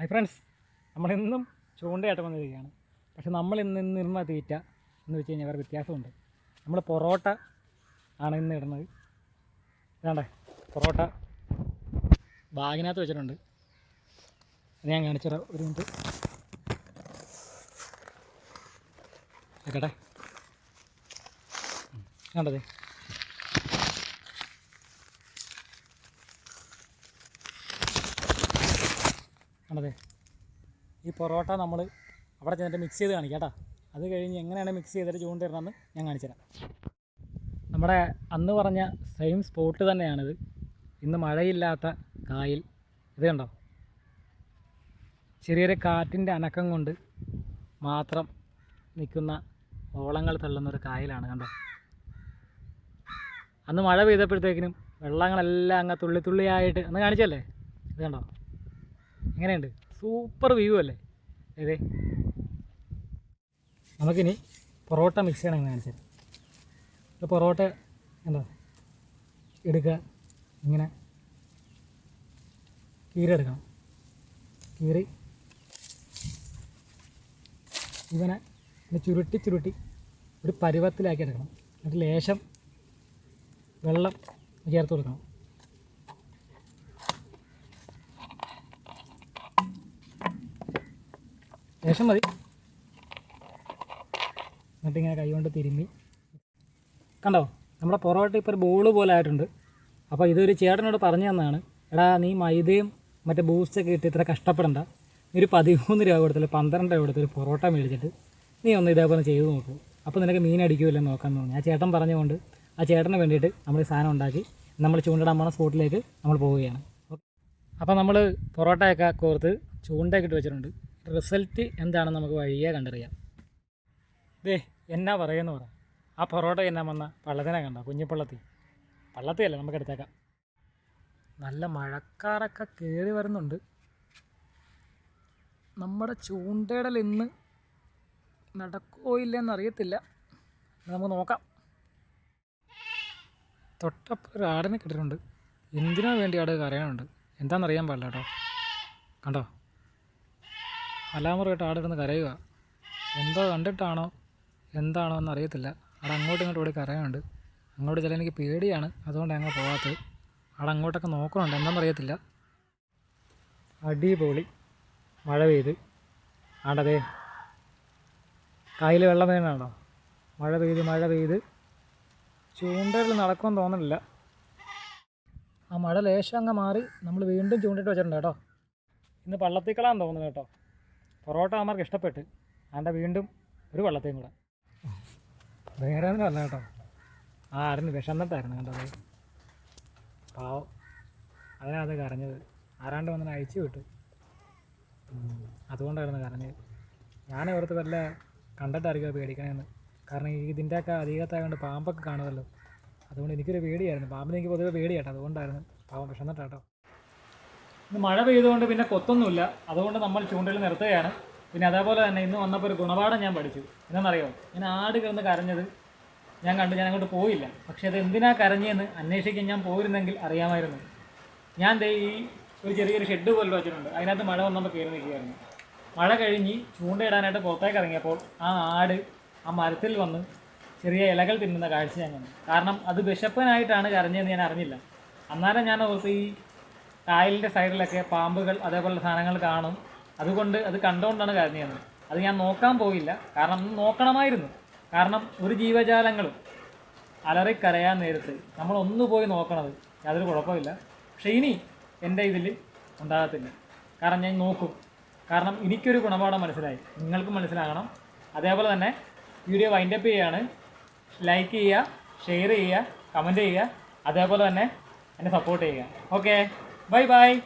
Hi friends നമ്മളിന്നും ചൂണ്ടയായിട്ട് വന്നിരിക്കുകയാണ്. പക്ഷെ നമ്മൾ ഇന്ന് ഇന്നിരുന്ന തീറ്റ എന്ന് വെച്ച് കഴിഞ്ഞാൽ വേറെ വ്യത്യാസമുണ്ട്. നമ്മൾ പൊറോട്ട ആണ് ഇന്ന് ഇടുന്നത്. ഇതാണ്ടേ പൊറോട്ട ബാഗിനകത്ത് വെച്ചിട്ടുണ്ട്. ഞാൻ കാണിച്ചുതരാം ഒരു മിനിറ്റ്. കേട്ടെ കണ്ടതേ കണ്ടതേ ഈ പൊറോട്ട നമ്മൾ അവിടെ ചെന്നിട്ട് മിക്സ് ചെയ്ത് കാണിക്കാം കേട്ടോ. അത് കഴിഞ്ഞ് എങ്ങനെയാണ് മിക്സ് ചെയ്തിട്ട് ചൂണ്ടിടണമെന്ന് ഞാൻ കാണിച്ചുതരാം നമ്മുടെ അന്ന് പറഞ്ഞ സെയിം സ്പോട്ട് തന്നെയാണിത്. ഇന്ന് മഴയില്ലാത്ത കായൽ. ഇത് കണ്ടോ? ചെറിയൊരു കാറ്റിന്റെ അനക്കം കൊണ്ട് മാത്രം നിൽക്കുന്ന ഓളങ്ങൾ തള്ളുന്നൊരു കായലാണ് കണ്ടോ? അന്ന് മഴ പെയ്തപ്പോഴത്തേക്കിനും വെള്ളങ്ങളെല്ലാം അങ്ങ് തുള്ളി തുള്ളിയായിട്ട് അന്ന് കാണിച്ചല്ലേ ഇത് കണ്ടോ? എങ്ങനെയുണ്ട്? സൂപ്പർ വ്യൂ അല്ലേ? ഏതേ നമുക്കിനി പൊറോട്ട മിക്സ് ചെയ്യണം എന്ന് കാണിച്ചത് ഇപ്പോൾ പൊറോട്ട എന്താ? എടുക്കുക. ഇങ്ങനെ കീറി എടുക്കണം. കീറി ഇവനെ ചുരുട്ടി ചുരുട്ടി ഒരു പരുവത്തിലാക്കി എടുക്കണം. എന്നിട്ട് ലേശം വെള്ളം ചേർത്ത് കൊടുക്കണം. ലേശം മതി. എന്നിട്ട് ഇങ്ങനെ കൈകൊണ്ട് തിരുമ്മി. കണ്ടോ? നമ്മുടെ പൊറോട്ട ഇപ്പോൾ ഒരു ബോൾ പോലെ ആയിട്ടുണ്ട്. അപ്പോൾ ഇതൊരു ചേട്ടനോട് പറഞ്ഞു തന്നതാണ്. എടാ നീ മൈദയും മറ്റേ ബൂസ്റ്റൊക്കെ ഇട്ട് ഇത്ര കഷ്ടപ്പെടണ്ട. നീ ഒരു പതിമൂന്ന് രൂപ കൊടുത്തില്ല പന്ത്രണ്ട് രൂപ കൊടുത്തൊരു പൊറോട്ട മേടിച്ചിട്ട് നീ ഒന്ന് ഇതേപോലെ ചെയ്ത് നോക്കൂ. അപ്പോൾ നിനക്ക് മീൻ അടിക്കുമല്ലോ നോക്കാൻ തോന്നി ആ ചേട്ടൻ പറഞ്ഞുകൊണ്ട് ആ ചേട്ടന് വേണ്ടിയിട്ട് നമ്മൾ ഈ സാധനം ഉണ്ടാക്കി നമ്മൾ ചൂണ്ടിടാൻ പോണ സ്പോട്ടിലേക്ക് നമ്മൾ പോവുകയാണ്. അപ്പോൾ നമ്മൾ പൊറോട്ടയൊക്കെ കോർത്ത് ചൂണ്ടയൊക്കെ ഇട്ട് വെച്ചിട്ടുണ്ട്. റിസൾട്ട് എന്താണെന്ന് നമുക്ക് വഴിയെ കണ്ടറിയാം. ദേ എന്നാ പറയുമെന്ന് പറ. ആ പൊറോട്ട എന്നാ വന്ന? പള്ളത്തിനെ കണ്ടോ? കുഞ്ഞിപ്പള്ളത്തി. പള്ളത്തിയല്ല നമുക്ക് എടുത്തേക്കാം. നല്ല മഴക്കാറൊക്കെ കയറി വരുന്നുണ്ട്. നമ്മുടെ ചൂണ്ടയിടൽ ഇന്ന് നടക്കോ ഇല്ലെന്ന് അറിയത്തില്ല. നമുക്ക് നോക്കാം. തൊട്ടപ്പം ഒരു ആടിനെ കിട്ടിയിട്ടുണ്ട്. എന്തിനാ വേണ്ടി ആട് കരയാനുണ്ട് എന്താണെന്നറിയാൻ പാടില്ല കേട്ടോ. കണ്ടോ? അലാമുറയായിട്ട് ആടിരുന്ന് കരയുക. എന്തോ കണ്ടിട്ടാണോ എന്താണോ എന്നറിയത്തില്ല. അവിടെ അങ്ങോട്ടും ഇങ്ങോട്ടും ഇവിടെ കരയുന്നുണ്ട് അങ്ങോട്ട് ചില എനിക്ക് പേടിയാണ്. അതുകൊണ്ട് അങ്ങ് പോകാത്തത് അവിടെ അങ്ങോട്ടൊക്കെ നോക്കുന്നുണ്ട് എന്താണെന്ന് അറിയത്തില്ല. അടിപൊളി മഴ പെയ്ത്. ആണ്ടതേ കായൽ വെള്ളം വീണാണോ മഴ പെയ്ത് മഴ പെയ്ത്. ചൂണ്ടയിൽ നടക്കുമെന്ന് തോന്നുന്നില്ല ആ മഴ ലേശം അങ്ങ് മാറി. നമ്മൾ വീണ്ടും ചൂണ്ടിട്ട് വെച്ചിട്ടുണ്ട് കേട്ടോ. ഇന്ന് പള്ളത്തിക്കളാന്ന് തോന്നുന്നു കേട്ടോ. പൊറോട്ട അമ്മർക്ക് ഇഷ്ടപ്പെട്ട് ആണ്ട വീണ്ടും ഒരു വെള്ളത്തെയും കൂടെ. വേറെ ഒന്നും അല്ല കേട്ടോ. ആ ആയിരുന്നു വിഷന്നിട്ടായിരുന്നു കണ്ടത് പാവം. അതിനകത്ത് കരഞ്ഞത്. ആരാണ്ട് വന്നിട്ട് അയച്ചു വിട്ടു. അതുകൊണ്ടായിരുന്നു കരഞ്ഞത്. ഞാൻ ഓർത്ത് വല്ല കണ്ടിട്ടായിരിക്കും പേടിക്കണമെന്ന് കാരണം ഇതിന്റെയൊക്കെ അധികത്തായതുകൊണ്ട് പാമ്പൊക്കെ കാണുമല്ലോ. അതുകൊണ്ട് എനിക്കൊരു പേടിയായിരുന്നു. പാമ്പിന് എനിക്ക് പൊതുവെ പേടിയാട്ടോ. അതുകൊണ്ടായിരുന്നു. പാവം വിഷന്നിട്ടാട്ടോ ഇന്ന് മഴ പെയ്തുകൊണ്ട് പിന്നെ കൊത്തൊന്നുമില്ല. അതുകൊണ്ട് നമ്മൾ ചൂണ്ടയിൽ നിർത്തുകയാണ്. പിന്നെ അതേപോലെ തന്നെ ഇന്ന് വന്നപ്പോൾ ഒരു ഗുണപാഠം ഞാൻ പഠിച്ചു. എന്നറിയോ ഞാൻ ആട് കിടന്ന് കരഞ്ഞത് ഞാൻ കണ്ടു. ഞാൻ അങ്ങോട്ട് പോയില്ല. പക്ഷേ അത് എന്തിനാ കരഞ്ഞതെന്ന് അന്വേഷിക്കാൻ ഞാൻ പോയിരുന്നെങ്കിൽ അറിയാമായിരുന്നു. ഞാൻ ദേ ഈ ഒരു ചെറിയൊരു ഷെഡ് പോലെ വെച്ചിട്ടുണ്ട്. അതിനകത്ത് മഴ വന്നപ്പോൾ കയറി നിൽക്കുകയായിരുന്നു. മഴ കഴിഞ്ഞ് ചൂണ്ടയിടാനായിട്ട് പുറത്തേക്ക് ഇറങ്ങിയപ്പോൾ ആ ആട് ആ മരത്തിൽ വന്ന് ചെറിയ ഇലകൾ തിന്നുന്ന കാഴ്ച ഞാൻ കണ്ടു. കാരണം അത് വിശപ്പനായിട്ടാണ് കരഞ്ഞതെന്ന് ഞാൻ അറിഞ്ഞില്ല. അന്നേരം ഞാൻ ഓർത്ത് ഈ കായലിന്റെ സൈഡിലൊക്കെ പാമ്പുകൾ അതേപോലുള്ള സാധനങ്ങൾ കാണും. അതുകൊണ്ട് അത് കണ്ടുകൊണ്ടാണ് കരഞ്ഞത് അത് ഞാൻ നോക്കാൻ പോയില്ല. കാരണം നോക്കണമായിരുന്നു. കാരണം ഒരു ജീവജാലങ്ങളും അലറിക്കരയാൻ നേരത്ത് ഒന്ന് പോയി നോക്കണത് യാതൊരു കുഴപ്പമില്ല. പക്ഷേ ഇനി എന്റെ ഇതിൽ ഉണ്ടാകത്തില്ല. കാരണം ഞാൻ നോക്കും. കാരണം എനിക്കൊരു ഗുണപാഠം മനസ്സിലായി. നിങ്ങൾക്കും മനസ്സിലാകണം. അതേപോലെ തന്നെ വീഡിയോ വൈൻഡപ്പ് ചെയ്യുകയാണ് ലൈക്ക് ചെയ്യുക ഷെയർ ചെയ്യുക കമന്റ് ചെയ്യുക. അതേപോലെ തന്നെ എന്നെ സപ്പോർട്ട് ചെയ്യുക. Okay Bye-bye!